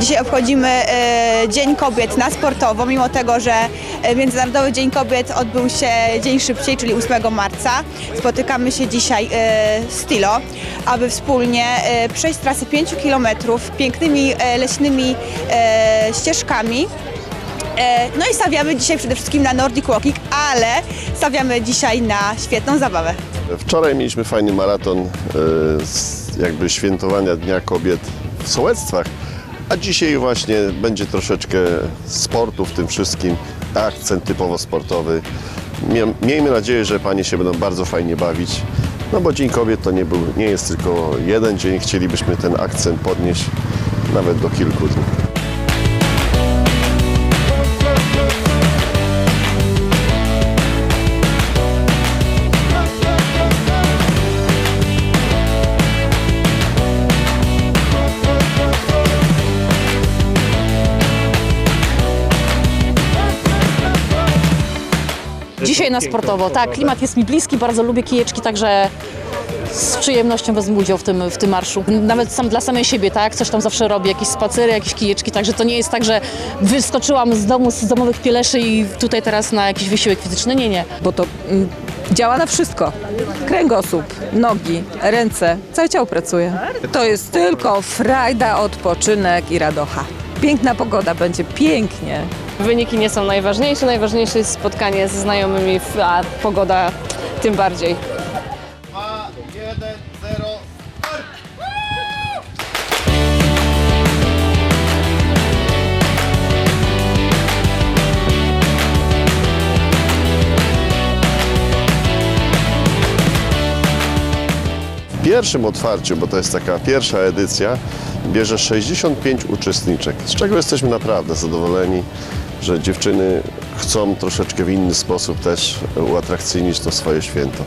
Dzisiaj obchodzimy e, Dzień Kobiet na sportowo, mimo tego, że e, Międzynarodowy Dzień Kobiet odbył się dzień szybciej, czyli 8 marca. Spotykamy się dzisiaj e, z Tilo, aby wspólnie e, przejść trasę 5 km pięknymi e, leśnymi e, ścieżkami. E, No i stawiamy dzisiaj przede wszystkim na Nordic Walking, ale stawiamy dzisiaj na świetną zabawę. Wczoraj mieliśmy fajny maraton e, jakby świętowania Dnia Kobiet w sołectwach, a dzisiaj właśnie będzie troszeczkę sportu w tym wszystkim, akcent typowo sportowy. Mie- Miejmy nadzieję, że panie się będą bardzo fajnie bawić, no bo Dzień Kobiet to nie, był, nie jest tylko jeden dzień, chcielibyśmy ten akcent podnieść nawet do kilku dni. Dzisiaj na sportowo, tak. Klimat jest mi bliski, bardzo lubię kijeczki, także z przyjemnością wezmę udział w tym, w tym marszu. Nawet sam dla samej siebie, tak? Coś tam zawsze robię, jakieś spacery, jakieś kijeczki, także to nie jest tak, że wyskoczyłam z domu, z domowych pieleszy i tutaj teraz na jakiś wysiłek fizyczny. Nie, nie. bo to mm, działa na wszystko. Kręgosłup, nogi, ręce, całe ciało pracuje. To jest tylko frajda, odpoczynek i radocha. Piękna pogoda, będzie pięknie. Wyniki nie są najważniejsze, najważniejsze jest spotkanie ze znajomymi, a pogoda tym bardziej. W pierwszym otwarciu, bo to jest taka pierwsza edycja, bierze 65 uczestniczek, z czego jesteśmy naprawdę zadowoleni, że dziewczyny chcą troszeczkę w inny sposób też uatrakcyjnić to swoje święto.